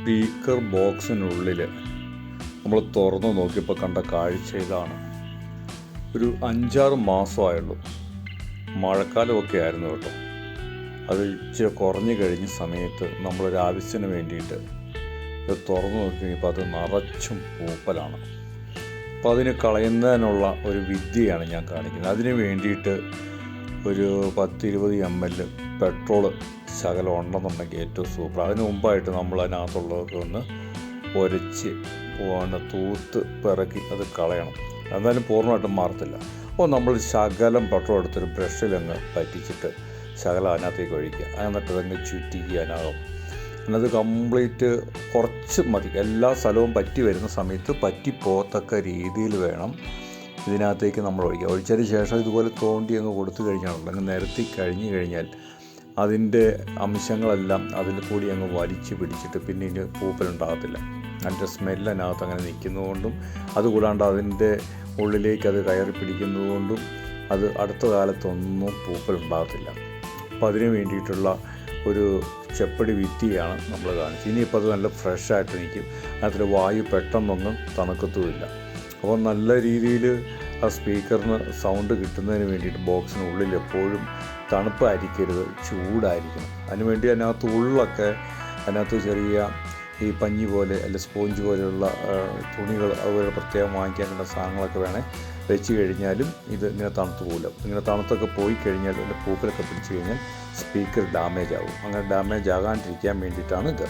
Speaker ബോക്സിനുള്ളിൽ നമ്മൾ തുറന്നു നോക്കിയപ്പോൾ കണ്ട കാഴ്ച ഇതാണ്. ഒരു അഞ്ചാറ് മാസമായുള്ളൂ. മഴക്കാലമൊക്കെ ആയിരുന്നു കേട്ടോ. അത് ഇച്ചിരി കുറഞ്ഞു കഴിഞ്ഞ സമയത്ത് നമ്മളൊരു ആവശ്യത്തിന് വേണ്ടിയിട്ട് ഇത് തുറന്നു നോക്കിയപ്പോൾ അത് നിറച്ചും പൂപ്പലാണ്. അപ്പോൾ അതിന് കളയുന്നതിനുള്ള ഒരു വിദ്യയാണ് ഞാൻ കാണിക്കുന്നത്. അതിന് വേണ്ടിയിട്ട് ഒരു പത്തിരുപത് എം എൽ പെട്രോൾ ശകലം ഉണ്ടെന്നുണ്ടെങ്കിൽ ഏറ്റവും സൂപ്പർ അതിന് മുമ്പായിട്ട് നമ്മൾ അതിനകത്തുള്ളതൊക്കെ ഒന്ന് ഒരച്ച് പിന്നെ തൂത്ത് പിറക്കി അത് കളയണം. എന്നാലും പൂർണമായിട്ടും മാറത്തില്ല. അപ്പോൾ നമ്മൾ ശകലം പട്ടം എടുത്തൊരു ബ്രഷിലങ്ങ് പറ്റിച്ചിട്ട് ശകലം അതിനകത്തേക്ക് ഒഴിക്കുക. എന്നിട്ട് അതങ്ങ് ചുറ്റിക്കുക അതിനകം എന്നത് കംപ്ലീറ്റ് കുറച്ച് മതി. എല്ലാ സ്ഥലവും പറ്റി വരുന്ന സമയത്ത് പറ്റിപ്പോകത്തക്ക രീതിയിൽ വേണം ഇതിനകത്തേക്ക് നമ്മൾ ഒഴിക്കുക. ഒഴിച്ചതിന് ശേഷം ഇതുപോലെ തോണ്ടി അങ്ങ് കൊടുത്തു കഴിഞ്ഞാണല്ലോ അങ്ങ് നിരത്തി കഴിഞ്ഞ് കഴിഞ്ഞാൽ അതിന്റെ അംശങ്ങളെല്ലാം അതിൽ കൂടി അങ്ങ് വലിച്ചു പിടിച്ചിട്ട് പിന്നെ ഇനി പൂപ്പലുണ്ടാകത്തില്ല. അതിന്റെ സ്മെല്ല് അതിനകത്ത് അങ്ങനെ നിൽക്കുന്നതുകൊണ്ടും അതുകൂടാണ്ട് അതിന്റെ ഉള്ളിലേക്ക് അത് കയറി പിടിക്കുന്നതുകൊണ്ടും അത് അടുത്ത കാലത്തൊന്നും പൂപ്പലുണ്ടാകത്തില്ല. അപ്പോൾ അതിന് വേണ്ടിയിട്ടുള്ള ഒരു ചെപ്പടി വിത്തിയാണ് നമ്മൾ കാണിച്ചത്. ഇനിയിപ്പോൾ അത് നല്ല ഫ്രഷായിട്ട് നിൽക്കും. അതിൽ വായു പെട്ടെന്നൊന്നും തണുക്കത്തുമില്ല. അപ്പോൾ നല്ല രീതിയിൽ ആ സ്പീക്കറിന് സൗണ്ട് കിട്ടുന്നതിന് വേണ്ടിയിട്ട് ബോക്സിനുള്ളിൽ എപ്പോഴും തണുപ്പായിരിക്കരുത് ചൂടായിരിക്കണം. അതിനുവേണ്ടി അതിനകത്ത് ഉള്ളൊക്കെ അതിനകത്ത് ചെറിയ ഈ പഞ്ഞി പോലെ അല്ലെ സ്പോഞ്ച് പോലെയുള്ള തുണികൾ അതുപോലെ പ്രത്യേകം വാങ്ങിക്കാനുള്ള സാധനങ്ങളൊക്കെ വേണേൽ വെച്ച് കഴിഞ്ഞാലും ഇത് ഇങ്ങനെ തണുത്ത് പോകില്ല ഇങ്ങനെ തണുത്തൊക്കെ പോയി കഴിഞ്ഞാൽ അതിന്റെ പൂക്കലൊക്കെ പിടിച്ച് കഴിഞ്ഞാൽ സ്പീക്കർ ഡാമേജ് ആവും. അങ്ങനെ ഡാമേജ് ആകാണ്ടിരിക്കാൻ വേണ്ടിയിട്ടാണ് ഇത്.